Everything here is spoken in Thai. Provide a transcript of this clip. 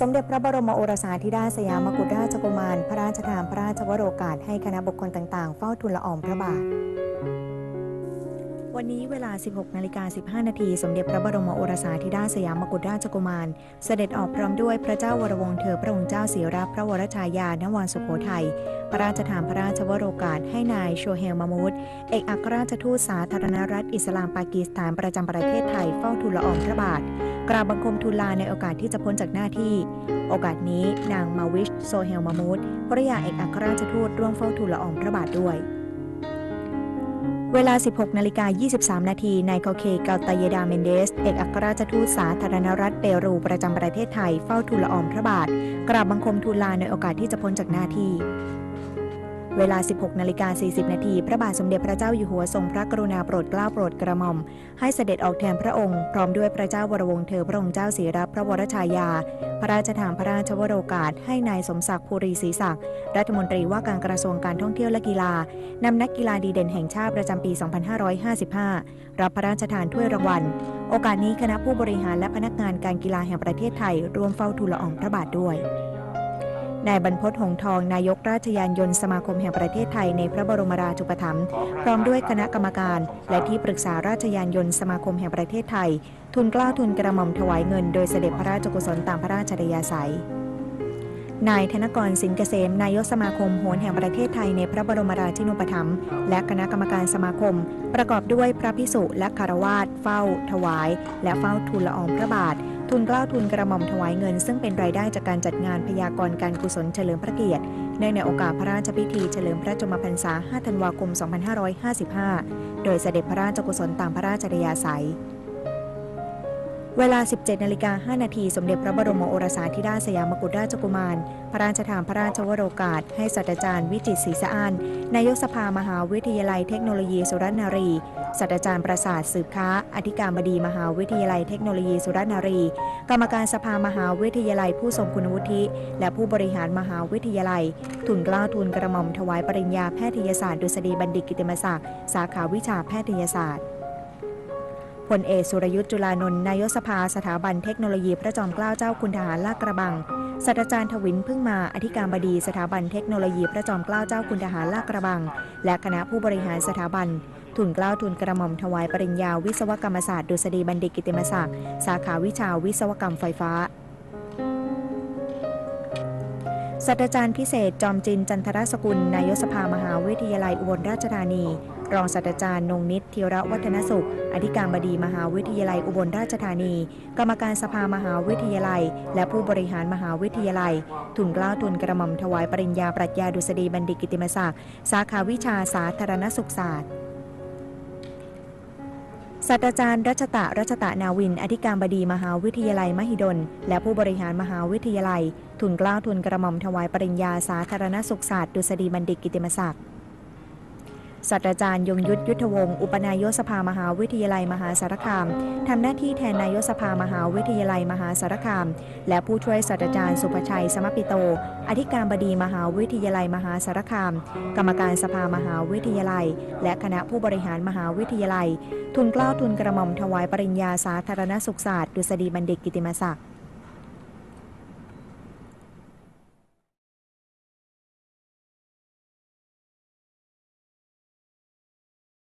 สมเด็จพระบรมโอรสาธิราชสยามกุฎราชกุมาร พระราชทานพระราชวโรกาสให้คณะบุคคลต่างๆ เฝ้าทูลละอองพระบาท วันนี้เวลา 16นาฬิกา15 นาที สมเด็จพระบรมโอรสาธิราชสยามกุฎราชกุมาร เสด็จออกพร้อมด้วยพระเจ้าวรวงเธอพระองค์เจ้าศรีรับพระวรชายานวานสุโขทัย พระราชทานพระราชวโรกาสให้นายโชเฮลมามูดเอกอัครราชทูตสาธารณรัฐอิสลามปากีสถานประจำประเทศไทยเฝ้าทูลละอองพระบาท กราบบังคมทูลลาในโอกาสที่จะพ้นจากหน้าที่ โอกาสนี้นางมาวิชโซเฮลมามูดภรยาเอกอัครราชทูตร่วมเฝ้าทูลละอองพระบาทด้วย เวลา 16นาฬิกา23 นาทีนายโคเคเกาตายดาเมนเดส เอกอัครราชทูตสาธารณรัฐเปรูประจำประเทศไทยเฝ้าทูลละอองพระบาท กราบบังคมทูลลาในโอกาสที่จะพ้นจากหน้าที่ เวลา 16นาฬิกา40 นาที พระบาทสมเด็จพระเจ้าอยู่หัวทรงพระกรุณาโปรดเกล้าโปรดกระหม่อม ให้เสด็จออกแทนพระองค์ พร้อมด้วยพระเจ้าวรวงเธอพระองค์เจ้าศรีรับพระวรชายา พระราชทานพระราชวโรกาส ให้นายสมศักดิ์ภูรีศรีศักดิ์รัฐมนตรีว่าการกระทรวงการท่องเที่ยวและกีฬานำนักกีฬาดีเด่นแห่งชาติประจำปี 2555 รับพระราชทานถ้วยรางวัล โอกาสนี้คณะผู้บริหารและพนักงานการกีฬาแห่งประเทศไทยร่วมเฝ้าทูลละอองพระบาทด้วย นายบรรพตหงส์ทองนายกราชยานยนต์สมาคมแห่งประเทศไทยในพระบรมราชูปถัมภ์พร้อมด้วยคณะกรรมการ และที่ปรึกษาราชยานยนต์สมาคมแห่งประเทศไทย ทุนเกล้าทุนกระหม่อมถวายเงินโดยเสด็จพระราชกุศลตามพระราชริยาศัยนายธนกรสินเกษม นายกสมาคมโหนแห่งประเทศไทยในพระบรมราชินูปถัมภ์และคณะกรรมการสมาคม ประกอบด้วยพระพิสุและคารวาสเฝ้า ถวาย และเฝ้าทูลละอองพระบาท ทุนเกล้าทุนกระหม่อมถวายเงิน ซึ่งเป็นรายได้จากการจัดงานพยากรณ์การกุศลเฉลิมพระเกียรติเนื่องในโอกาสพระราชพิธีเฉลิมพระชนมพรรษา 5 ธันวาคม 2555 โดยเสด็จพระราชกุศลตามพระราชริยาศัย เวลา 17นาฬิกา5นาทีสมเด็จพระบรมโอรสาธิราชสยามกุฎราชกุมาร พระราชทานพระราชวโรกาส ให้ศาสตราจารย์วิจิตรศรีสะอ้านนายกสภามหาวิทยาลัยเทคโนโลยีสุรนารีศาสตราจารย์ประสาทสืบค้า อธิการบดีมหาวิทยาลัยเทคโนโลยีสุรนารี กรรมการสภามหาวิทยาลัยผู้ทรงคุณวุฒิ และผู้บริหารมหาวิทยาลัย ทุนกล้าทุนกระหม่อมถวายปริญญาแพทยศาสตร์ดุษฎีบัณฑิตกิติมศักดิ์สาขาวิชาแพทยศาสตร์ พลเอกสุรยุทธ์จุลานนท์นายกสภาสถาบันเทคโนโลยีพระจอมเกล้าเจ้าคุณทหารลาดกระบังศาสตราจารย์ทวินพึ่งมาอธิการบดีสถาบันเทคโนโลยีพระจอมเกล้าเจ้าคุณทหารลาดกระบัง และคณะผู้บริหารสถาบัน ทุนเกล้าทุนกระหม่อมถวายปริญญาวิศวกรรมศาสตร์ดุษฎีบัณฑิตกิติมศักดิ์สาขาวิชาวิศวกรรมไฟฟ้าศาสตราจารย์พิเศษจอมจินจันทรสกุลนายกสภามหาวิทยาลัยอุบลราชธานี รองศาสตราจารย์นงนิตธีระวัฒนสุข อธิการบดีมหาวิทยาลัยอุบลราชธานี กรรมการสภามหาวิทยาลัย และผู้บริหารมหาวิทยาลัย ทุนกล้าทุนกระหม่อมถวายปริญญาปรัชญาดุษฎีบัณฑิตกิติมศักดิ์สาขาวิชาสาธารณสุขศาสตร์ศาสตราจารย์รัชตะรัชตะนาวิน อธิการบดีมหาวิทยาลัยมหิดล และผู้บริหารมหาวิทยาลัย ทุนกล้าทุนกระหม่อมถวายปริญญาสาธารณสุขศาสตร์ดุษฎีบัณฑิตกิติมศักดิ์ ศาสตราจารย์ยงยุทธยุทธวงศ์อุปนายกสภามหาวิทยาลัยมหาสารคามทำหน้าที่แทนนายกสภามหาวิทยาลัยมหาสารคาม และผู้ช่วยศาสตราจารย์สุภชัย สมปิโต อธิการบดีมหาวิทยาลัยมหาสารคาม กรรมการสภามหาวิทยาลัย และคณะผู้บริหารมหาวิทยาลัย ทุนเกล้าทุนกระหม่อมถวายปริญญาสาธารณสุขศาสตร์ดุษฎีบัณฑิตกิติมศักดิ์